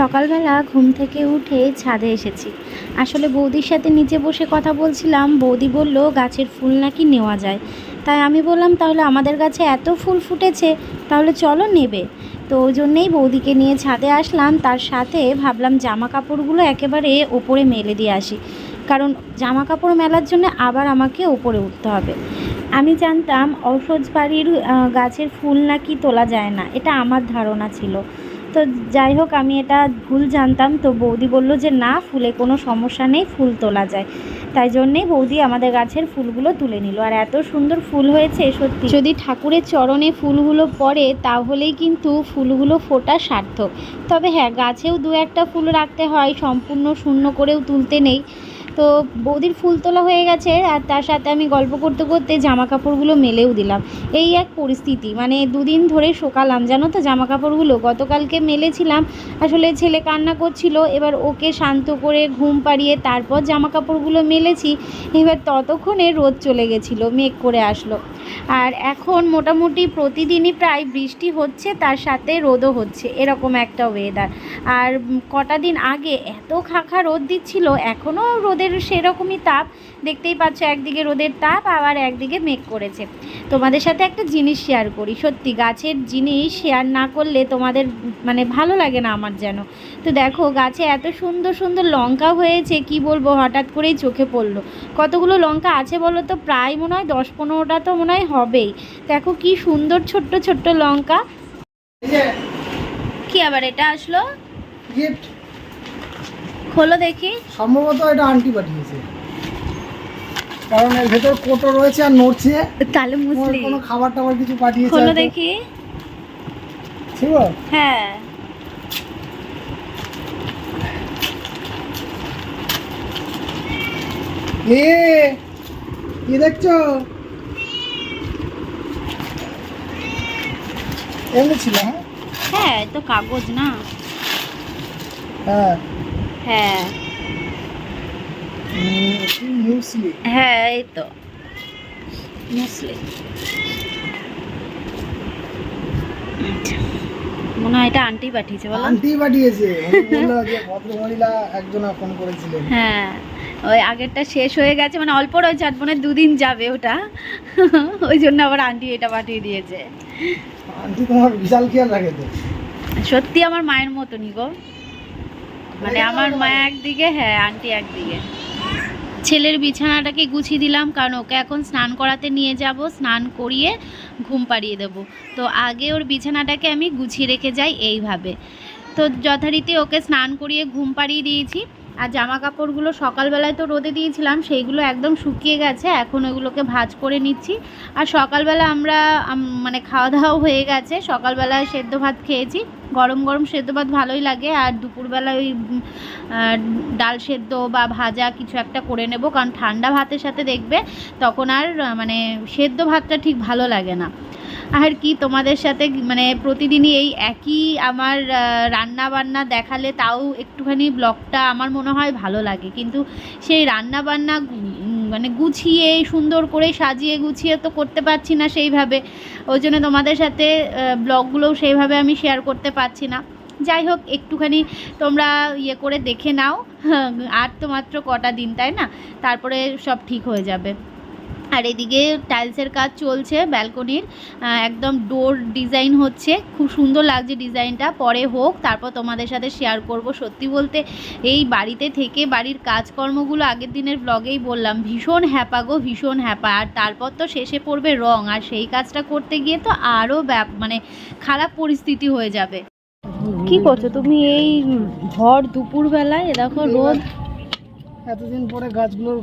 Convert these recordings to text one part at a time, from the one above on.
সকালবেলা ঘুম থেকে উঠে ছাদে এসেছি। আসলে বৌদির সাথে নিচে বসে কথা বলছিলাম, বৌদি বলল, গাছের ফুল নাকি নেওয়া যায়? তাই আমি বললাম, তাহলে আমাদের গাছে এত ফুল ফুটেছে, তাহলে চলো নেবে। তো ওই জন্যেই বৌদিকে নিয়ে ছাদে আসলাম। তার সাথে ভাবলাম জামা কাপড়গুলো একেবারে ওপরে মেলে দিয়ে আসি, কারণ জামা কাপড় মেলার জন্য আবার আমাকে ওপরে উঠতে হবে। আমি জানতাম, ঔষধ বাড়ির গাছের ফুল নাকি তোলা যায় না? এটা আমার ধারণা ছিল। তো যাই হোক, আমি এটা ভুল জানতাম। তো বৌদি বলল যে, না, ফুলে কোনো সমস্যা নেই, ফুল তোলা যায়। তাই জন্যেই বৌদি আমাদের গাছের ফুলগুলো তুলে নিল। আর এত সুন্দর ফুল হয়েছে, সত্যি। যদি ঠাকুরের চরণে ফুলগুলো পড়ে, তাহলেই কিন্তু ফুলগুলো ফোটা সার্থক। তবে হ্যাঁ গাছেও দু একটা ফুল রাখতে হয়, সম্পূর্ণ শূন্য করেও তুলতে নেই। তো বৌদির ফুল তোলা হয়ে গেছে আর তার সাথে আমি গল্প করতে করতে জামা কাপড়গুলো মেলেও দিলাম। এই এক পরিস্থিতি মানে দুদিন ধরে শোকালাম, জানো তো জামা কাপড়গুলো গতকালকে মেলেছিলাম, আসলে ছেলে কান্না করছিল, এবার ওকে শান্ত করে ঘুম পাড়িয়ে তারপর জামা কাপড়গুলো মেলেছি, এবার ততক্ষণে রোদ চলে গেছিল, মেঘ করে আসলো। আর এখন মোটামুটি প্রতিদিনই প্রায় বৃষ্টি হচ্ছে, তার সাথে রোদও হচ্ছে, এরকম একটা ওয়েদার আর কটা দিন আগে এত খাখা রোদ দিচ্ছিল, এখনও রোদের সেরকমই তাপ। দেখতেই পাচ্ছ একদিকে রোদের তাপ আবার একদিকে মেঘ করেছে। তোমাদের সাথে একটা জিনিস শেয়ার করি। সত্যি গাছের জিনিস শেয়ার না করলে তোমাদের মানে ভালো লাগে না আমার যেন। তো দেখো গাছে এত সুন্দর সুন্দর লঙ্কা হয়েছে কি বলব? হঠাৎ করেই চোখে পড়ল। কতগুলো লঙ্কা আছে বলো তো? প্রায় মনে হয় দশ পনেরোটা তো মনে হয় হবেই। দেখো কি সুন্দর ছোট্ট ছোট্ট লঙ্কা। কি আবার এটা আসলো? গিফট খোলো দেখি। সম্ভবত এটা আন্টি পাঠিয়েছে। কারণ এর ভেতর কোটো রয়েছে আর নড়ছে। তাহলে মুসলি। কোনো খাবার টাবার কিছু পাঠিয়েছে খোলো। দেখি। ছিল? হ্যাঁ। এ কি দেখছ? এমনি ছিল হ্যাঁ? হ্যাঁ তো কাগজ না। হ্যাঁ। হ্যাঁ। হ্যাঁ এই তো। মুসলি। মনে হয় এটা আন্টি পাঠিয়েছে বলো। আন্টি পাঠিয়েছে। বলল যে ভদ্রমহিলা একজন ফোন করেছিলেন। হ্যাঁ ওই আগেরটা শেষ হয়ে গেছে মানে অল্প রয়েছে আর মনে দুদিন যাবে ওটা। ওই জন্য আবার আন্টি এটা পাঠিয়ে দিয়েছে। আন্টি তোমার বিশাল খেয়াল রাখে তো। সত্যি আমার মায়ের মতনই গো। মানে আমার মা একদিকে হ্যাঁ আন্টি একদিকে। ছেলের বিছানাটাকে গুছিয়ে দিলাম, কারণ ওকে এখন স্নান করাতে নিয়ে যাব, স্নান করিয়ে ঘুম পাড়িয়ে দেবো। তো আগে ওর বিছানাটাকে আমি গুছিয়ে রেখে যাই এইভাবে। তো যথারীতি ওকে স্নান করিয়ে ঘুম পাড়িয়ে দিয়েছি। আর জামা কাপড়গুলো সকালবেলায় তো রোদে দিয়েছিলাম, সেইগুলো একদম শুকিয়ে গেছে, এখন ওগুলোকে ভাজ করে নিচ্ছি। আর সকালবেলা আমরা মানে খাওয়া দাওয়াও হয়ে গেছে, সকালবেলায় সেদ্ধ ভাত খেয়েছি। গরম গরম সেদ্ধ ভাত ভালোই লাগে আর দুপুরবেলা ওই ডাল সেদ্ধ বা ভাজা কিছু একটা করে নেব। কারণ ঠান্ডা ভাতের সাথে দেখবে তখন আর মানে সেদ্ধ ভাতটা ঠিক ভালো লাগে না। আর কি তোমাদের সাথে মানে প্রতিদিনই এই একই আমার রান্না বান্না দেখালে তাও একটুখানি ব্লগটা আমার মনে হয় ভালো লাগে। কিন্তু সেই রান্না বান্না মানে গুছিয়ে, সুন্দর করে সাজিয়ে, গুছিয়ে তো করতে পারছি না সেইভাবে। ওই জন্য তোমাদের সাথে ব্লগগুলোও সেইভাবে আমি শেয়ার করতে পারছি না। যাই হোক, একটুখানি তোমরা ইয়ে করে দেখে নাও। আর তো মাত্র কটা দিন, তাই না? তারপরে সব ঠিক হয়ে যাবে। আর এদিকে টাইলসের কাজ চলছে ব্যালকনির একদম ডোর ডিজাইন হচ্ছে। খুব সুন্দর লাগছে ডিজাইনটা পরে হোক তারপর তোমাদের সাথে শেয়ার করব। সত্যি বলতে এই বাড়িতে থেকে বাড়ির কাজকর্মগুলো আগের দিনের ব্লগেই বললাম ভীষণ হ্যাপা গো ভীষণ হ্যাপা। আর তারপর তো শেষে পড়বে রং আর সেই কাজটা করতে গিয়ে তো আরও ব্যাপ মানে খারাপ পরিস্থিতি হয়ে যাবে। কি করছ তুমি? এই ভর দুপুর বেলায় দেখো রোদ। এতদিন পরে গাছগুলোর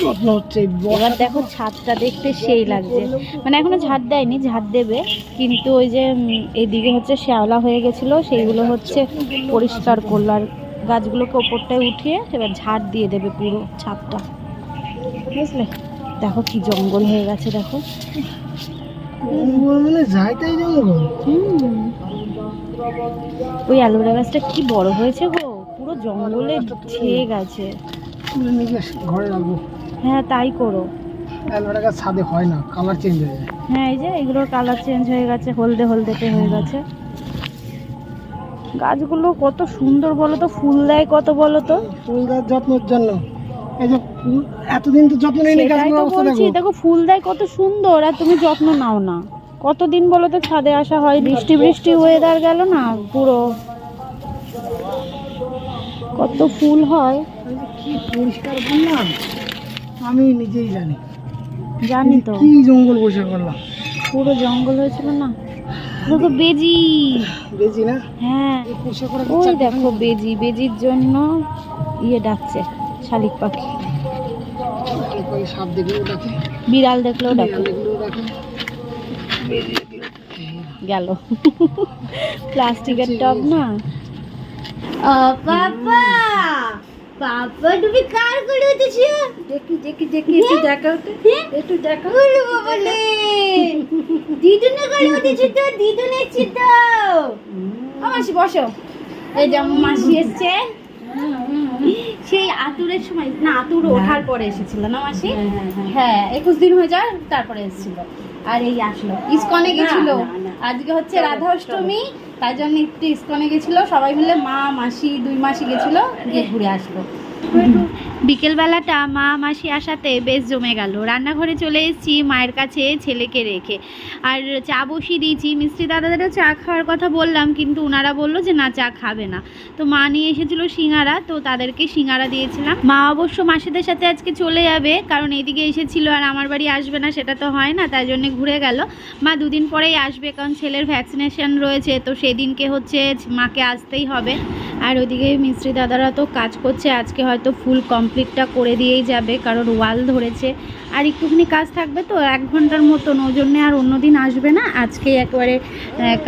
যত্ন হচ্ছে এবার দেখো ছাদটা দেখতে সেই লাগছে। মানে এখনও ঝাড় দেয়নি ঝাড় দেবে। কিন্তু ওই যে উম, এইদিকে হচ্ছে শ্যাওলা হয়ে গেছিল সেইগুলো হচ্ছে পরিষ্কার করল। আর গাছগুলোকে ওপরটায় উঠিয়ে এবার ঝাড় দিয়ে দেবে পুরো ছাদটা। বুঝলে? দেখো কি জঙ্গল হয়ে গেছে দেখো। মানে জঙ্গল? ওই অ্যালোভেরা গাছটা কি বড় হয়েছে গো? পুরো জঙ্গলে ছেয়ে গেছে। হ্যাঁ তাই ছাদে হয় না এই যে কালার চেঞ্জ হয়ে গেছে, হলদে হয়ে গেছে। গাছগুলো কত সুন্দর বলো তো, ফুল দেয় কত বলো তো? ফুল যত্নের জন্য এতদিন তো যত্ন দেখো, ফুল দেয় কত সুন্দর, আর তুমি যত্ন নাও না। কতদিন বলো তো ছাদে আসা হয়, বৃষ্টি বৃষ্টি ওয়েদার গেল না, পুরো। কত ফুল হয়। কি পরিষ্কার করলাম আমি নিজেই জানি। জানি তো। কি জঙ্গল পরিষ্কার করলাম? পুরো জঙ্গল হয়েছিল না? দেখো বেজি। বেজি না? হ্যাঁ। ওই দেখো বেজি। বেজির জন্য ইয়ে ডাকছে শালিক পাখি। সাপ দেখলেও ডাকে। বিড়াল দেখলেও ডাকে। বিড়াল দেখলেও ডাকে। গেল। প্লাস্টিকের টব না? পাপা! পাপা তুমি কার করে উঠেছো? দেখি দেখি দেখি একটু দেখাও তো। একটু দেখাও। বলো বাবালে দিদুনে করে উঠেছো তো দিদুনে এসছে তো মাসি বসো। এই যে মাসি এসছে। সেই আতুরের সময় না আতুর ওঠার পরে এসেছিল না মাসি? হ্যাঁ একুশ দিন হয়ে যায় তারপরে এসেছিল। আর এই আসলো। ইস্কনে গেছিল। আজকে হচ্ছে রাধা অষ্টমী তাই জন্য একটু ইস্কনে গেছিল। সবাই মিলে মা মাসি দুই মাসি গেছিল গিয়ে ঘুরে আসলো। বিকেলবেলাটা মা মাসি আসাতে বেশ জমে গেল। রান্নাঘরে চলে এসেছি মায়ের কাছে ছেলেকে রেখে। আর চা বসিয়ে দিয়েছি। মিষ্টি দাদাদেরও চা খাওয়ার কথা বললাম, কিন্তু ওনারা বলল যে, না, চা খাবে না। তো মা নিয়ে এসেছিল সিঙ্গারা, তো তাদেরকে সিঙ্গারা দিয়েছিলাম। মা অবশ্য মাসিদের সাথে আজকে চলে যাবে, কারণ এদিকে এসেছিল আর আমার বাড়ি আসবে না, সেটা তো হয় না, তাই জন্য ঘুরে গেল। মা দুদিন পরেই আসবে, কারণ ছেলের ভ্যাকসিনেশন রয়েছে, তো সেদিনকে হচ্ছে মাকে আসতেই হবে। আর ওদিকে মিস্ত্রি দাদারা তো কাজ করছে, আজকে হয়তো ফুল কমপ্লিটটা করে দিয়েই যাবে, কারণ ওয়াল ধরেছে। আর একটুখানি কাজ থাকবে তো, এক ঘণ্টার মতন, ওই জন্যে আর অন্যদিন আসবে না। আজকে একেবারে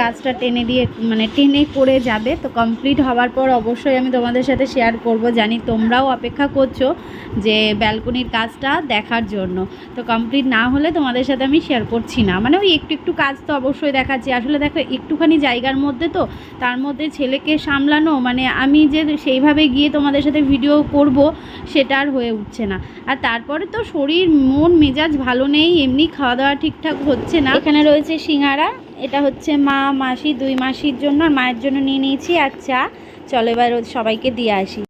কাজটা টেনে দিয়ে মানে টেনে করে যাবে। তো কমপ্লিট হওয়ার পর অবশ্যই আমি তোমাদের সাথে শেয়ার করব। জানি তোমরাও অপেক্ষা করছ যে ব্যালকনির কাজটা দেখার জন্য। তো কমপ্লিট না হলে তোমাদের সাথে আমি শেয়ার করছি না। মানে ওই একটু একটু কাজ তো অবশ্যই দেখাচ্ছি। আসলে দেখো, একটুখানি জায়গার মধ্যে তো, তার মধ্যে ছেলেকে সামলানো মানে আমি যে সেইভাবে গিয়ে তোমাদের সাথে ভিডিও করব, সেটা আর হয়ে উঠছে না। আর তারপরে তো শরীর মন মেজাজ ভালো নেই এমনি খাওয়া দাওয়া ঠিকঠাক হচ্ছে না। এখানে রয়েছে সিঙ্গারা এটা হচ্ছে মা মাসি দুই মাসির জন্য আর মায়ের জন্য নিয়ে নিয়েছি। আর চা চলো এবার সবাইকে দিয়ে আসি।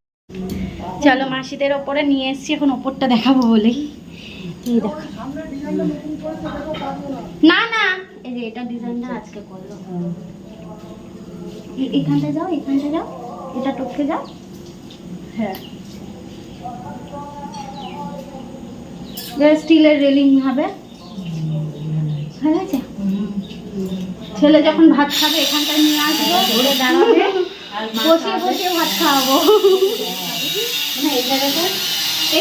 চলো মাসিদের ওপরে নিয়ে এসছি এখন ওপরটা দেখাবো বলেই এই দেখো। না না এই যে এটা ডিজাইনটা আজকে করল। এখানটা যাও এখানটা যাও এটা টপকে যাও। হ্যাঁ। স্টিলের রেলিং হবে। হয়ে গেছে? ছেলে যখন ভাত খাবে এখানটায় নিয়ে আসব ধরে দাঁড়াবে। বসিয়ে বসিয়ে ভাত খাওয়াবো।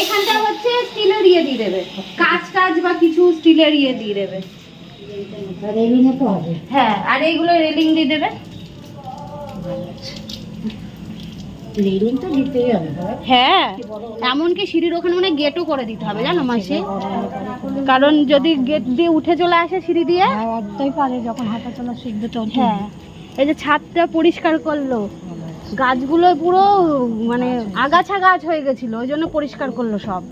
এখানটা হচ্ছে স্টিলের ইয়ে দিয়ে দেবে। কাজ কাজ বা কিছু স্টিলের ইয়ে দিয়ে দেবে। হ্যাঁ আর এইগুলো রেলিং দিয়ে দেবে। রেলিং তো দিতেই হবে। হ্যাঁ এমনকি সিঁড়ির ওখানে মানে গেটও করে দিতে হবে জানো মাসি? কারণ যদি গেট দিয়ে উঠে চলে আসে সিঁড়ি দিয়ে? হ্যাঁ পারে যখন হাঁটা চলা শিখবে তো হ্যাঁ এই যে ছাদটা পরিষ্কার করল গাছগুলো পুরো মানে আগাছা গাছ হয়ে গেছিল ওই জন্য পরিষ্কার করল সব।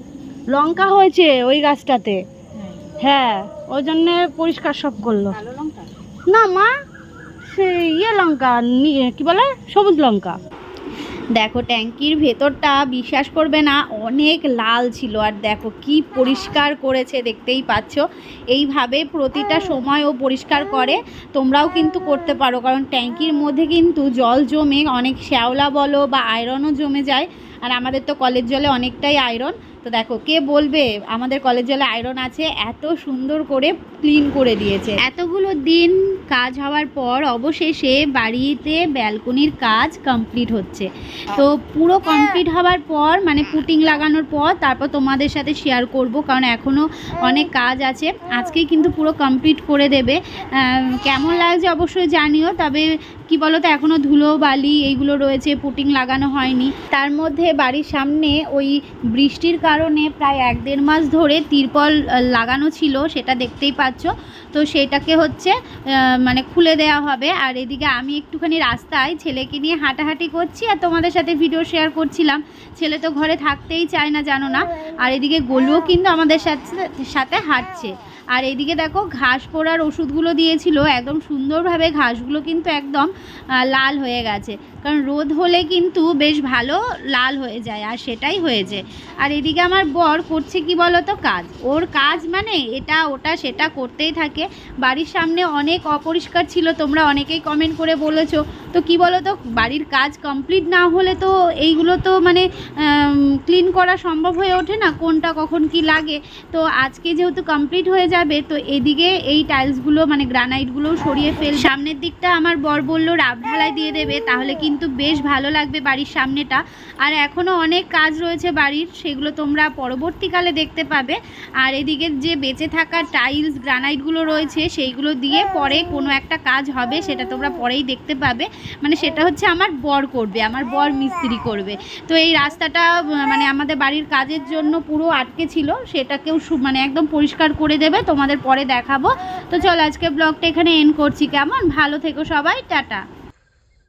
লঙ্কা হয়েছে ওই গাছটাতে। হ্যাঁ ওই জন্য পরিষ্কার সব করল। না মা সে ইয়ে লঙ্কা নি- কি বলে? সবুজ লঙ্কা। দেখো ট্যাঙ্কির ভেতরটা বিশ্বাস করবে না অনেক লাল ছিল। আর দেখো কি পরিষ্কার করেছে দেখতেই পাচ্ছ। এইভাবে প্রতিটা সময় ও পরিষ্কার করে তোমরাও কিন্তু করতে পারো। কারণ ট্যাঙ্কির মধ্যে কিন্তু জল জমে অনেক শ্যাওলা বলো বা আয়রনও জমে যায়। আর আমাদের তো কলের জলে অনেকটাই আয়রন তো দেখো কে বলবে? আমাদের কলের জলে আয়রন আছে এত সুন্দর করে ক্লিন করে দিয়েছে। এতগুলো দিন কাজ হওয়ার পর অবশেষে বাড়িতে ব্যালকনির কাজ কমপ্লিট হচ্ছে। তো পুরো কমপ্লিট হওয়ার পর মানে পুটিং লাগানোর পর তারপর তোমাদের সাথে শেয়ার করব কারণ এখনও অনেক কাজ আছে। আজকেই কিন্তু পুরো কমপ্লিট করে দেবে। কেমন লাগছে অবশ্যই জানিও তবে কি বলো তো এখনও ধুলো, বালি এইগুলো রয়েছে, পুটিং লাগানো হয়নি। তার মধ্যে বাড়ির সামনে ওই বৃষ্টির কারণে প্রায় এক দেড় মাস ধরে তিরপল লাগানো ছিল, সেটা দেখতেই পাচ্ছ। তো সেটাকে হচ্ছে মানে খুলে দেওয়া হবে। আর এদিকে আমি একটুখানি রাস্তায় ছেলেকে নিয়ে হাঁটাহাঁটি করছি আর তোমাদের সাথে ভিডিও শেয়ার করছিলাম। ছেলে তো ঘরে থাকতেই চায় না, জানো না। আর এদিকে গলুও কিন্তু আমাদের সাথে সাথে হাঁটছে। আর এদিকে দেখো, ঘাস পোড়ার ওষুধগুলো দিয়েছিল। একদম সুন্দরভাবে ঘাসগুলো কিন্তু একদম লাল হয়ে গেছে। কারণ রোদ হলে কিন্তু বেশ ভালো লাল হয়ে যায়, আর সেটাই হয়েছে। আর এদিকে আমার বর করছে কি বলো তো কাজ। ওর কাজ মানে এটা, ওটা, সেটা করতেই থাকে। বাড়ির সামনে অনেক অপরিষ্কার ছিল, তোমরা অনেকেই কমেন্ট করে বলেছ। তো কি বলো তো বাড়ির কাজ কমপ্লিট না হলে তো এইগুলো তো মানে ক্লিন করা সম্ভব হয়ে ওঠে না, কোনটা কখন কি লাগে। তো আজকে যেহেতু কমপ্লিট হয়ে যাবে, তো এদিকে এই টাইলসগুলো মানে গ্রানাইটগুলো সরিয়ে ফেল সামনের দিকটা আমার বর বলল রাব ঢালাই দিয়ে দেবে, তাহলে কিন্তু বেশ ভালো লাগবে বাড়ির সামনেটা। আর এখনও অনেক কাজ রয়েছে বাড়ির, সেগুলো তোমরা পরবর্তীকালে দেখতে পাবে। আর এদিকে যে বেঁচে থাকা টাইলস গ্রানাইটগুলো রয়েছে, সেইগুলো দিয়ে পরে কোনো একটা কাজ হবে, সেটা তোমরা পরেই দেখতে পাবে। মানে সেটা হচ্ছে আমার বর করবে, আমার বর মিস্ত্রি করবে। তো এই রাস্তাটা মানে আমাদের বাড়ির কাজের জন্য পুরো আটকে ছিল, সেটাকেও মানে একদম পরিষ্কার করে দেবে, তোমাদের পরে দেখাবো। তো চল আজকে ব্লগটা এখানে এন্ড করছি, কেমন? ভালো থেকো সবাই, টাটা।